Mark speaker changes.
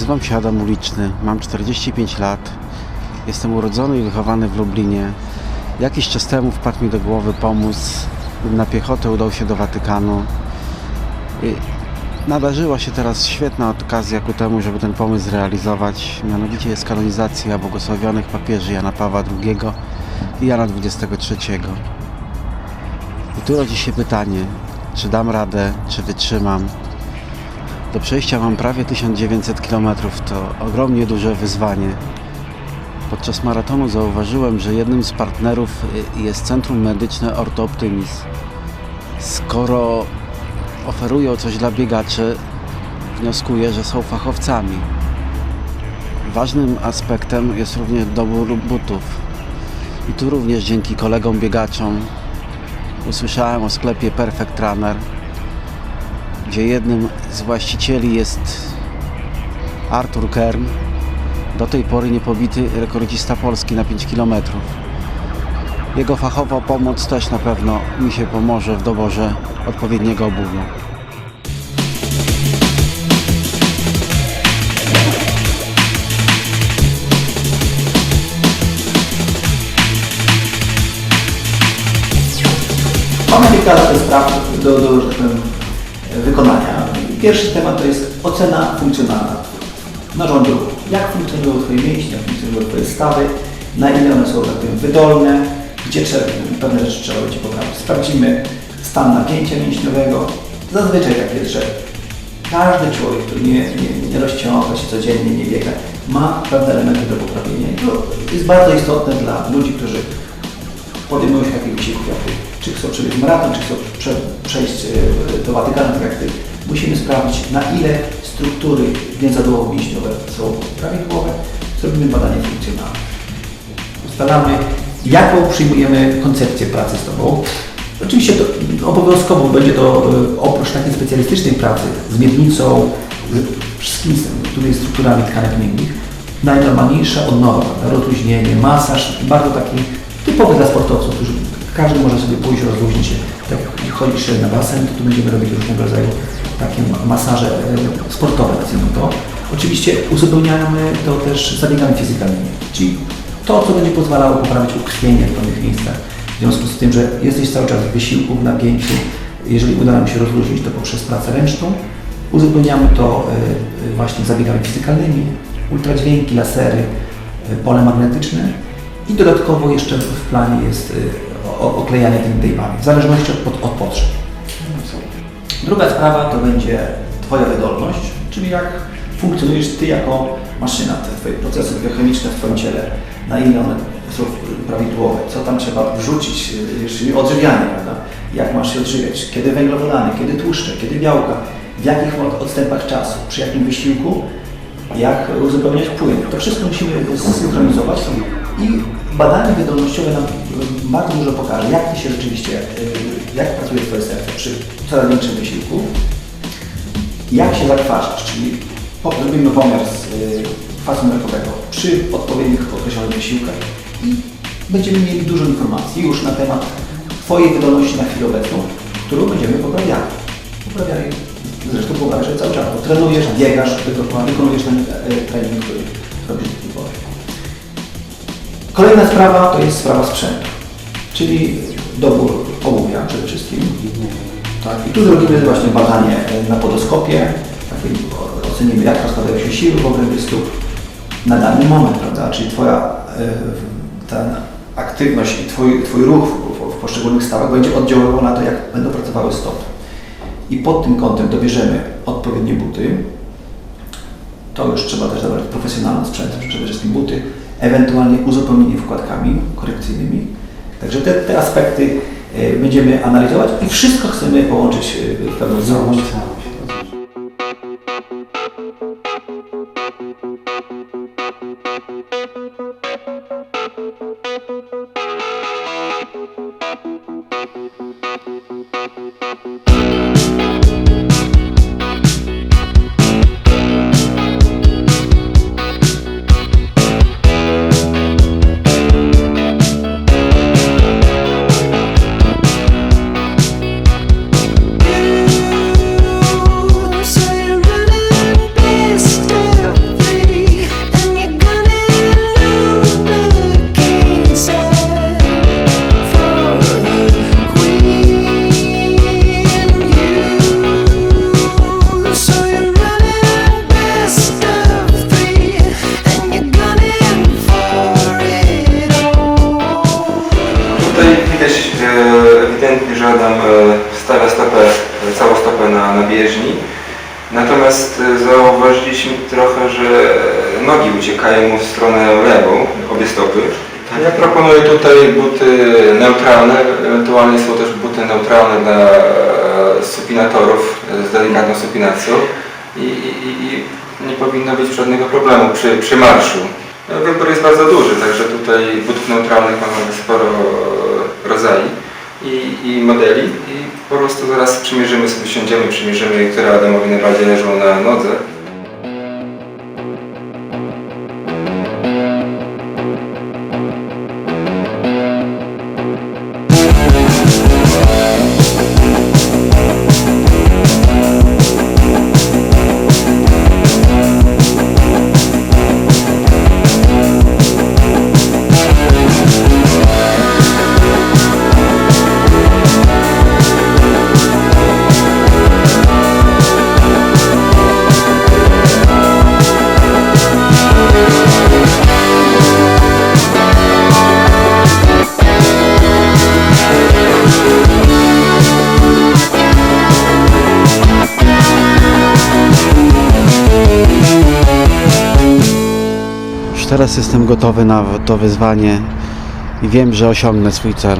Speaker 1: Nazywam się Adam Uliczny, mam 45 lat. Jestem urodzony i wychowany w Lublinie. Jakiś czas temu wpadł mi do głowy pomysł, bym na piechotę udał się do Watykanu. I nadarzyła się teraz świetna okazja ku temu, żeby ten pomysł zrealizować. Mianowicie jest kanonizacja błogosławionych papieży Jana Pawła II i Jana XXIII. I tu rodzi się pytanie, czy dam radę, czy wytrzymam. Do przejścia mam prawie 1900 km, to ogromnie duże wyzwanie. Podczas maratonu zauważyłem, że jednym z partnerów y, jest Centrum Medyczne Orto Optimis. Skoro oferują coś dla biegaczy, wnioskuję, że są fachowcami. Ważnym aspektem jest również dobór butów. I tu również dzięki kolegom biegaczom usłyszałem o sklepie Perfect Runner, gdzie jednym z właścicieli jest Artur Kern, do tej pory niepobity rekordzista Polski na 5 km. Jego fachowa pomoc też na pewno mi się pomoże w doborze odpowiedniego obuwia.
Speaker 2: Mamy kilka spraw do, do powiem, wykonania. Pierwszy temat to jest ocena funkcjonalna narządu. Jak funkcjonują Twoje mięśnie, jak funkcjonują Twoje stawy, na ile one są tak powiem, wydolne, gdzie trzeba, pewne rzeczy trzeba będzie poprawić. Sprawdzimy stan napięcia mięśniowego. Zazwyczaj tak jest, że każdy człowiek, który nie, nie, nie rozciąga się codziennie, nie biega, ma pewne elementy do poprawienia. I to jest bardzo istotne dla ludzi, którzy podejmują się takich wysiłków jak. Czy chcą przebiec maraton, czy chcą prze, przejść e, do Watykanu, tak jak ty. Musimy sprawdzić, na ile struktury więzadłowo-mięśniowe są prawidłowe. Zrobimy badanie funkcjonalne. Ustalamy, jaką przyjmujemy koncepcję pracy z Tobą. Oczywiście to obowiązkowo będzie to e, oprócz takiej specjalistycznej pracy z miednicą, wszystkimi tymi strukturami tkanek miękkich, najnormalniejsza odnowa, rozluźnienie, masaż, bardzo taki typowy dla sportowców, którzy każdy może sobie pójść, rozluźnić się. Tak jak chodzisz na basen, to tu będziemy robić różnego rodzaju takie masaże e, sportowe, nazwijmy to. Oczywiście uzupełniamy to też zabiegami fizykalnymi, czyli to, co będzie pozwalało poprawić ukrwienie w pewnych miejscach. W związku z tym, że jesteś cały czas w wysiłku, w napięciu, jeżeli uda nam się rozluźnić to poprzez pracę ręczną, uzupełniamy to e, właśnie zabiegami fizykalnymi, ultradźwięki, lasery, e, pole magnetyczne i dodatkowo jeszcze w planie jest y, oklejanie tymi tejpami, w zależności od, od potrzeb. Druga sprawa to będzie Twoja wydolność, czyli jak funkcjonujesz Ty jako maszyna, te Twoje procesy biochemiczne w Twoim ciele, na ile one są prawidłowe, co tam trzeba wrzucić, y, czyli odżywianie, prawda? Jak masz się odżywiać, kiedy węglowodany, kiedy tłuszcze, kiedy białka, w jakich od- odstępach czasu, przy jakim wysiłku, jak uzupełniać płyn. To wszystko musimy zsynchronizować i badanie wydolnościowe nam bardzo dużo pokaże, jak Ty się rzeczywiście, y, jak pracuje Twoje serce przy coraz większym wysiłku, jak się zakwaszasz, czyli zrobimy pomiar z y, kwasu nerkowego przy odpowiednich określonych wysiłkach i będziemy mieli dużo informacji już na temat Twojej wydolności na chwilę obecną, którą będziemy. Poprawiali, trenujesz, biegasz, wyko- wykonujesz ten e, trening, który robisz do tej pory. Kolejna sprawa to jest sprawa sprzętu, czyli dobór obuwia przede wszystkim. Tak, I tu zrobimy właśnie badanie na podoskopie, takie o- ocenimy jak rozkładają się siły w obrębie stóp na dany moment, prawda? Czyli Twoja e, ta aktywność i Twój, twój ruch w, w poszczególnych stawach będzie oddziaływał na to, jak będą pracowały stopy. I pod tym kątem dobierzemy odpowiednie buty. To już trzeba też dobrać profesjonalny sprzęt, przede wszystkim buty, ewentualnie uzupełnienie wkładkami korekcyjnymi. Także te, te aspekty e, będziemy analizować i wszystko chcemy połączyć e, w pewną całość.
Speaker 3: You ewidentnie, że Adam e, stawia stopę, e, całą stopę na, na bieżni. Natomiast e, zauważyliśmy trochę, że nogi uciekają mu w stronę lewą, obie stopy. Tak. Ja proponuję tutaj buty neutralne, ewentualnie są też buty neutralne dla supinatorów z delikatną supinacją i, i, i nie powinno być żadnego problemu przy, przy marszu. No, wybór jest bardzo duży, także tutaj butów neutralnych mamy sporo rodzajów i, i modeli i po prostu zaraz przymierzymy sobie, siądziemy, przymierzymy, które Adamowi najbardziej leżą na nodze.
Speaker 1: Teraz jestem gotowy na to wyzwanie i wiem, że osiągnę swój cel.